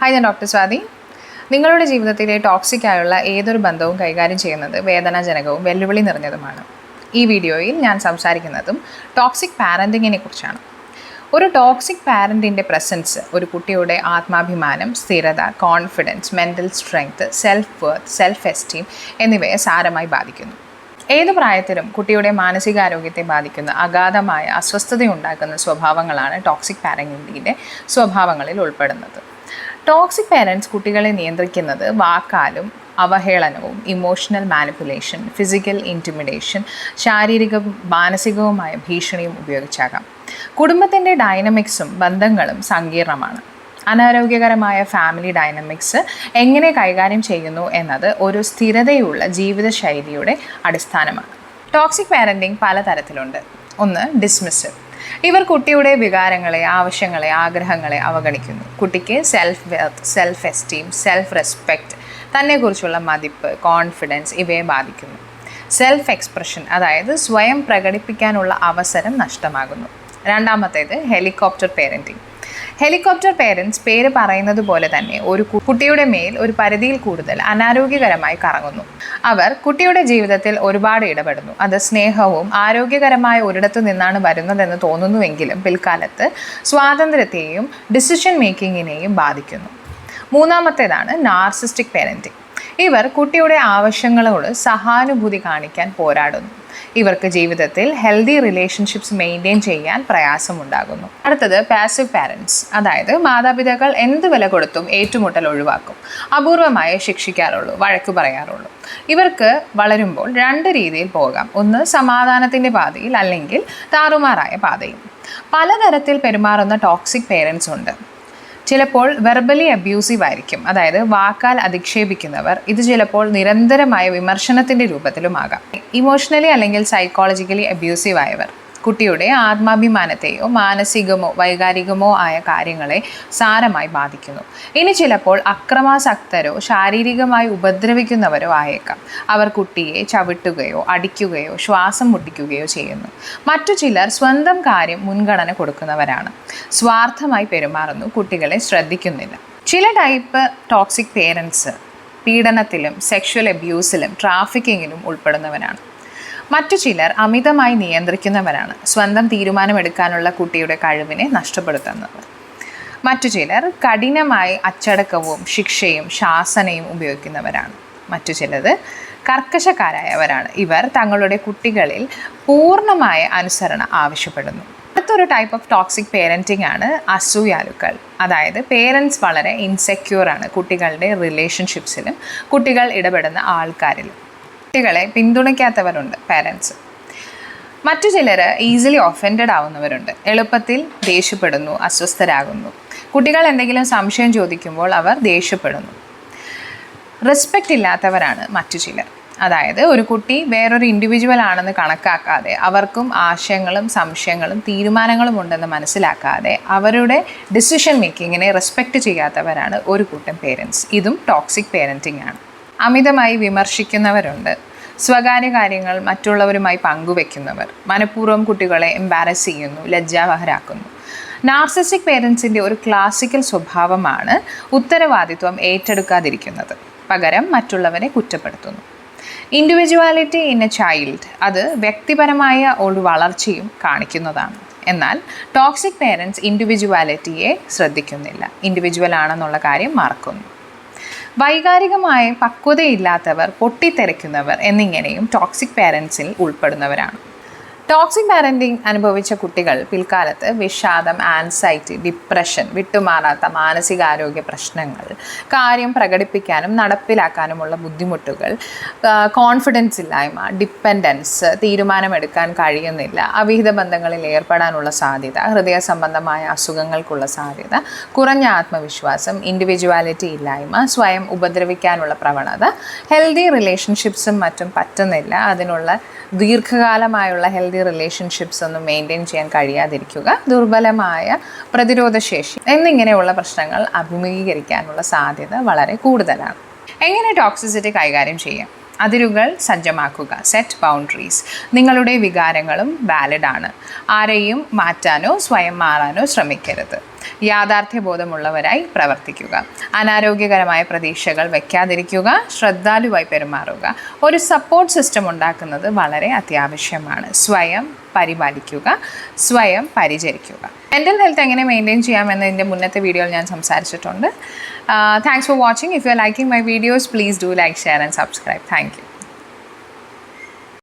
Hi ഞാൻ doctor Swathi നിങ്ങളുടെ ജീവിതത്തിലെ ടോക്സിക് ആയുള്ള ഏതൊരു ബന്ധവും കൈകാര്യം ചെയ്യുന്നത് വേദനാജനകവും വെല്ലുവിളി നിറഞ്ഞതുമാണ്. ഈ വീഡിയോയിൽ ഞാൻ സംസാരിക്കുന്നതും ടോക്സിക് പാരന്റിങ്ങിനെ കുറിച്ചാണ്. ഒരു ടോക്സിക് പാരന്റിന്റെ പ്രസൻസ് ഒരു കുട്ടിയുടെ ആത്മാഭിമാനം സ്ഥിരത confidence mental strength self worth self esteem എന്നിവയെ സാരമായി ബാധിക്കുന്നു. ഏത് പ്രായത്തിലും കുട്ടിയുടെ മാനസികാരോഗ്യത്തെ ബാധിക്കുന്ന അഗാധമായ അസ്വസ്ഥതയുണ്ടാക്കുന്ന സ്വഭാവങ്ങളാണ് ടോക്സിക് പാരന്റിന്റെ സ്വഭാവങ്ങളിൽ ഉൾപ്പെടുന്നത്. ടോക്സിക് പേരൻസ് കുട്ടികളെ നിയന്ത്രിക്കുന്നത് വാക്കാലും അവഹേളനവും ഇമോഷണൽ മാനിപ്പുലേഷൻ ഫിസിക്കൽ ഇന്റിമിഡേഷൻ ശാരീരികവും മാനസികവുമായ ഭീഷണിയും ഉപയോഗിച്ചാകാം. കുടുംബത്തിന്റെ ഡൈനമിക്സും ബന്ധങ്ങളും സങ്കീർണമാണ്. അനാരോഗ്യകരമായ ഫാമിലി ഡൈനമിക്സ് എങ്ങനെ കൈകാര്യം ചെയ്യുന്നു എന്നത് ഒരു സ്ഥിരതയുള്ള ജീവിതശൈലിയുടെ അടിസ്ഥാനമാണ്. ടോക്സിക് പാരന്റിങ് പലതരത്തിലുണ്ട്. ഒന്ന് ഡിസ്മിസ് ഇവർ കുട്ടിയുടെ വികാരങ്ങളെ ആവശ്യങ്ങളെ ആഗ്രഹങ്ങളെ അവഗണിക്കുന്നു. കുട്ടിക്ക് self wealth self esteem self respect തന്നെക്കുറിച്ചുള്ള മതിപ്പ് കോൺഫിഡൻസ് ഇവയെ ബാധിക്കുന്നു. സെൽഫ് എക്സ്പ്രഷൻ അതായത് സ്വയം പ്രകടിപ്പിക്കാനുള്ള അവസരം നഷ്ടമാകുന്നു. രണ്ടാമത്തേത് ഹെലികോപ്റ്റർ പേരന്റിങ് ഹെലികോപ്റ്റർ പേരൻസ് പേര് പറയുന്നത് പോലെ തന്നെ ഒരു കുട്ടിയുടെ മേൽ ഒരു പരിധിയിൽ കൂടുതൽ അനാരോഗ്യകരമായി കറങ്ങുന്നു. അവർ കുട്ടിയുടെ ജീവിതത്തിൽ ഒരുപാട് ഇടപെടുന്നു. അത് സ്നേഹവും ആരോഗ്യകരമായ ഒരിടത്തു നിന്നാണ് വരുന്നതെന്ന് തോന്നുന്നുവെങ്കിലും പിൽക്കാലത്ത് സ്വാതന്ത്ര്യത്തെയും ഡിസിഷൻ മേക്കിങ്ങിനെയും ബാധിക്കുന്നു. മൂന്നാമത്തേതാണ് നാർസിസ്റ്റിക് പേരന്റിങ് ഇവർ കുട്ടിയുടെ ആവശ്യങ്ങളോട് സഹാനുഭൂതി കാണിക്കാൻ പോരാടുന്നു. ഇവർക്ക് ജീവിതത്തിൽ ഹെൽത്തി റിലേഷൻഷിപ്സ് മെയിന്റെയിൻ ചെയ്യാൻ പ്രയാസമുണ്ടാകുന്നു. അടുത്തത് പാസീവ് പാരൻസ് അതായത് മാതാപിതാക്കൾ എന്ത് വില കൊടുത്തും ഏറ്റുമുട്ടൽ ഒഴിവാക്കും. അപൂർവമായി ശിക്ഷിക്കാറുള്ളൂ വഴക്ക് പറയാറുള്ളൂ. ഇവർക്ക് വളരുമ്പോൾ രണ്ട് രീതിയിൽ പോകാം. ഒന്ന് സമാധാനത്തിന്റെ പാതയിൽ അല്ലെങ്കിൽ താറുമാറായ പാതയിൽ. പലതരത്തിൽ പെരുമാറുന്ന ടോക്സിക് പേരൻസ് ഉണ്ട്. ചിലപ്പോൾ വെർബലി അബ്യൂസീവ് ആയിരിക്കും. അതായത് വാക്കാൽ അധിക്ഷേപിക്കുന്നവർ. ഇത് ചിലപ്പോൾ നിരന്തരമായ വിമർശനത്തിന്റെ രൂപത്തിലുമാകാം. ഇമോഷണലി അല്ലെങ്കിൽ സൈക്കോളജിക്കലി അബ്യൂസീവ് ആയവർ. കുട്ടിയുടെ ആത്മാഭിമാനത്തെയോ മാനസികമോ വൈകാരികമോ ആയ കാര്യങ്ങളെ സാരമായി ബാധിക്കുന്നു. ഇനി ചിലപ്പോൾ അക്രമാസക്തരോ ശാരീരികമായി ഉപദ്രവിക്കുന്നവരോ ആയേക്കാം. അവർ കുട്ടിയെ ചവിട്ടുകയോ അടിക്കുകയോ ശ്വാസം മുട്ടിക്കുകയോ ചെയ്യുന്നു. മറ്റു ചിലർ സ്വന്തം കാര്യം മുൻഗണന കൊടുക്കുന്നവരാണ്. സ്വാർത്ഥമായി പെരുമാറുന്നു കുട്ടികളെ ശ്രദ്ധിക്കുന്നില്ല. ചില ടൈപ്പ് ടോക്സിക് പേരൻസ് പീഡനത്തിലും സെക്ഷൽ അബ്യൂസിലും ട്രാഫിക്കിങ്ങിലും ഉൾപ്പെടുന്നവരാണ് മറ്റു ചിലർ അമിതമായി നിയന്ത്രിക്കുന്നവരാണ് സ്വന്തം തീരുമാനമെടുക്കാനുള്ള കുട്ടിയുടെ കഴിവിനെ നഷ്ടപ്പെടുത്തുന്നത്. മറ്റു ചിലർ കഠിനമായി അച്ചടക്കവും ശിക്ഷയും ശാസനയും ഉപയോഗിക്കുന്നവരാണ്. മറ്റു ചിലത് കർക്കശക്കാരായവരാണ്. ഇവർ തങ്ങളുടെ കുട്ടികളിൽ പൂർണമായ അനുസരണ ആവശ്യപ്പെടുന്നു. അടുത്തൊരു ടൈപ്പ് ഓഫ് ടോക്സിക് പേരന്റിംഗ് ആണ് അസൂയാലുക്കൾ. അതായത് പേരൻസ് വളരെ ഇൻസെക്യൂർ ആണ്. കുട്ടികളുടെ റിലേഷൻഷിപ്സിലും കുട്ടികൾ ഇടപെടുന്ന ആൾക്കാരിലും. കുട്ടികളെ പിന്തുണയ്ക്കാത്തവരുണ്ട് പാരൻസ് മറ്റു ചിലർ ഈസിലി ഒഫൻഡഡ് ആവുന്നവരുണ്ട്. എളുപ്പത്തിൽ ദേഷ്യപ്പെടുന്നു അസ്വസ്ഥരാകുന്നു. കുട്ടികൾ എന്തെങ്കിലും സംശയം ചോദിക്കുമ്പോൾ അവർ ദേഷ്യപ്പെടുന്നു. റെസ്പെക്റ്റ് ഇല്ലാത്തവരാണ് മറ്റു ചിലർ. അതായത് ഒരു കുട്ടി വേറൊരു ഇൻഡിവിജ്വൽ ആണെന്ന് കണക്കാക്കാതെ അവർക്കും ആശയങ്ങളും സംശയങ്ങളും തീരുമാനങ്ങളും ഉണ്ടെന്ന് മനസ്സിലാക്കാതെ അവരുടെ ഡിസിഷൻ മേക്കിങ്ങിനെ റെസ്പെക്റ്റ് ചെയ്യാത്തവരാണ് ഒരു കൂട്ടം പേരൻസ് ഇതും ടോക്സിക് പേരന്റിംഗ് ആണ്. അമിതമായി വിമർശിക്കുന്നവരുണ്ട്. സ്വകാര്യ കാര്യങ്ങൾ മറ്റുള്ളവരുമായി പങ്കുവെക്കുന്നവർ. മനഃപൂർവം കുട്ടികളെ എംബാരസ് ചെയ്യുന്നു ലജ്ജാവഹരാക്കുന്നു. നാർസിസ്റ്റിക് പേരൻസിന്റെ ഒരു ക്ലാസിക്കൽ സ്വഭാവമാണ് ഉത്തരവാദിത്വം ഏറ്റെടുക്കാതിരിക്കുന്നത്. പകരം മറ്റുള്ളവരെ കുറ്റപ്പെടുത്തുന്നു. ഇൻഡിവിജ്വാലിറ്റി ഇൻ എ ചൈൽഡ് അത് വ്യക്തിപരമായ ഒരു വളർച്ചയും കാണിക്കുന്നതാണ്. എന്നാൽ ടോക്സിക് പേരൻസ് ഇൻഡിവിജ്വാലിറ്റിയെ ശ്രദ്ധിക്കുന്നില്ല. ഇൻഡിവിജ്വൽ ആണെന്നുള്ള കാര്യം മറക്കുന്നു. വൈകാരികമായ പക്വതയില്ലാത്തവർ പൊട്ടിത്തെറിക്കുന്നവർ എന്നിങ്ങനെയും ടോക്സിക് പാരൻസിൽ ഉൾപ്പെടുന്നവരാണ്. ടോക്സിക് പാരന്റിങ് അനുഭവിച്ച കുട്ടികൾ പിൽക്കാലത്ത് വിഷാദം ആൻസൈറ്റി ഡിപ്രഷൻ വിട്ടുമാറാത്ത മാനസികാരോഗ്യ പ്രശ്നങ്ങൾ കാര്യം പ്രകടിപ്പിക്കാനും നടപ്പിലാക്കാനുമുള്ള ബുദ്ധിമുട്ടുകൾ കോൺഫിഡൻസ് ഇല്ലായ്മ ഡിപ്പെൻഡൻസ് തീരുമാനമെടുക്കാൻ കഴിയുന്നില്ല അവിഹിത ബന്ധങ്ങളിൽ ഏർപ്പെടാനുള്ള സാധ്യത ഹൃദയ സംബന്ധമായ അസുഖങ്ങൾക്കുള്ള സാധ്യത കുറഞ്ഞ ആത്മവിശ്വാസം ഇൻഡിവിജ്വാലിറ്റി ഇല്ലായ്മ സ്വയം ഉപദ്രവിക്കാനുള്ള പ്രവണത ഹെൽത്തി റിലേഷൻഷിപ്സും മറ്റും പറ്റുന്നില്ല അതിനുള്ള ദീർഘകാലമായുള്ള ഹെൽത്തി റിലേഷൻഷിപ്സ് ഒന്നും മെയിന്റെയിൻ ചെയ്യാൻ കഴിയാതിരിക്കുക ദുർബലമായ പ്രതിരോധശേഷി എന്നിങ്ങനെയുള്ള പ്രശ്നങ്ങൾ അഭിമുഖീകരിക്കാനുള്ള സാധ്യത വളരെ കൂടുതലാണ്. എങ്ങനെ ടോക്സിസിറ്റി കൈകാര്യം ചെയ്യാം? അതിരുകൾ സജ്ജമാക്കുക സെറ്റ് ബൗണ്ടറീസ് നിങ്ങളുടെ വികാരങ്ങളും വാലിഡാണ് ആരെയും മാറ്റാനോ സ്വയം മാറാനോ ശ്രമിക്കരുത്. യാഥാർത്ഥ്യബോധമുള്ളവരായി പ്രവർത്തിക്കുക. അനാരോഗ്യകരമായ പ്രതീക്ഷകൾ വയ്ക്കാതിരിക്കുക ശ്രദ്ധാലുവായി പെരുമാറുക. ഒരു സപ്പോർട്ട് സിസ്റ്റം ഉണ്ടാക്കുന്നത് വളരെ അത്യാവശ്യമാണ്. സ്വയം പരിപാലിക്കുക സ്വയം പരിചരിക്കുക. മെന്റൽ ഹെൽത്ത് എങ്ങനെ മെയിന്റെയിൻ ചെയ്യാമെന്നതിന്റെ മുന്നത്തെ വീഡിയോയിൽ ഞാൻ സംസാരിച്ചിട്ടുണ്ട്. Thanks for watching if you are liking my videos please do like share and subscribe thank you